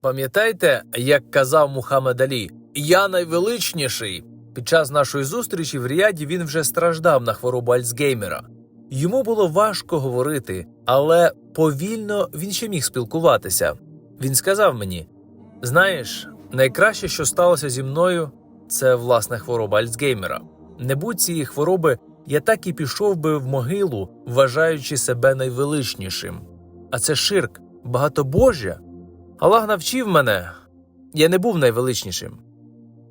Пам'ятаєте, як казав Мухаммед Алі, я найвеличніший. Під час нашої зустрічі в Ріаді він вже страждав на хворобу Альцгеймера. Йому було важко говорити, але повільно він ще міг спілкуватися. Він сказав мені: знаєш, найкраще, що сталося зі мною, це власне хвороба Альцгеймера. Не будь цієї хвороби, я так і пішов би в могилу, вважаючи себе найвеличнішим. А це ширк, багатобожжя. Аллах навчив мене, я не був найвеличнішим.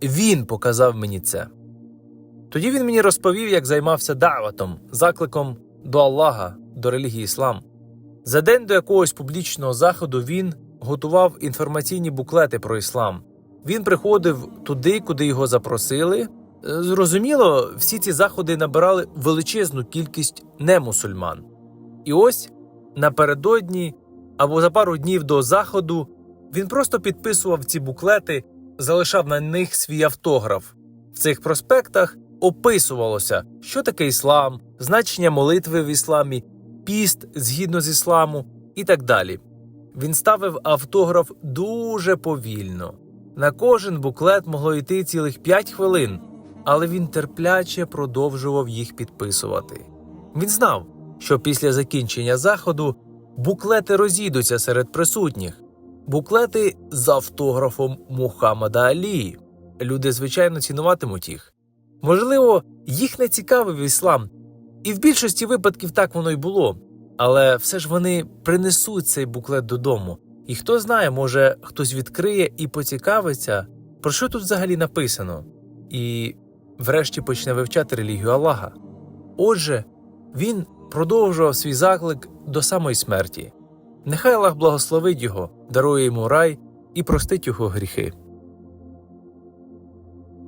Він показав мені це. Тоді він мені розповів, як займався даватом, закликом до Аллаха, до релігії іслам. За день до якогось публічного заходу він готував інформаційні буклети про іслам. Він приходив туди, куди його запросили. Е, Зрозуміло, всі ці заходи набирали величезну кількість немусульман. І ось напередодні або за пару днів до заходу він просто підписував ці буклети, залишав на них свій автограф. В цих проспектах описувалося, що таке іслам, значення молитви в ісламі, піст згідно з ісламу і так далі. Він ставив автограф дуже повільно. На кожен буклет могло йти цілих 5 хвилин, але він терпляче продовжував їх підписувати. Він знав, що після закінчення заходу буклети розійдуться серед присутніх. Буклети з автографом Мухаммада Алі. Люди, звичайно, цінуватимуть їх. Можливо, їх не цікавив іслам, і в більшості випадків так воно й було. Але все ж вони принесуть цей буклет додому. І хто знає, може хтось відкриє і поцікавиться, про що тут взагалі написано, і врешті почне вивчати релігію Аллаха. Отже, він продовжував свій заклик до самої смерті. Нехай Аллах благословить його, дарує йому рай і простить його гріхи.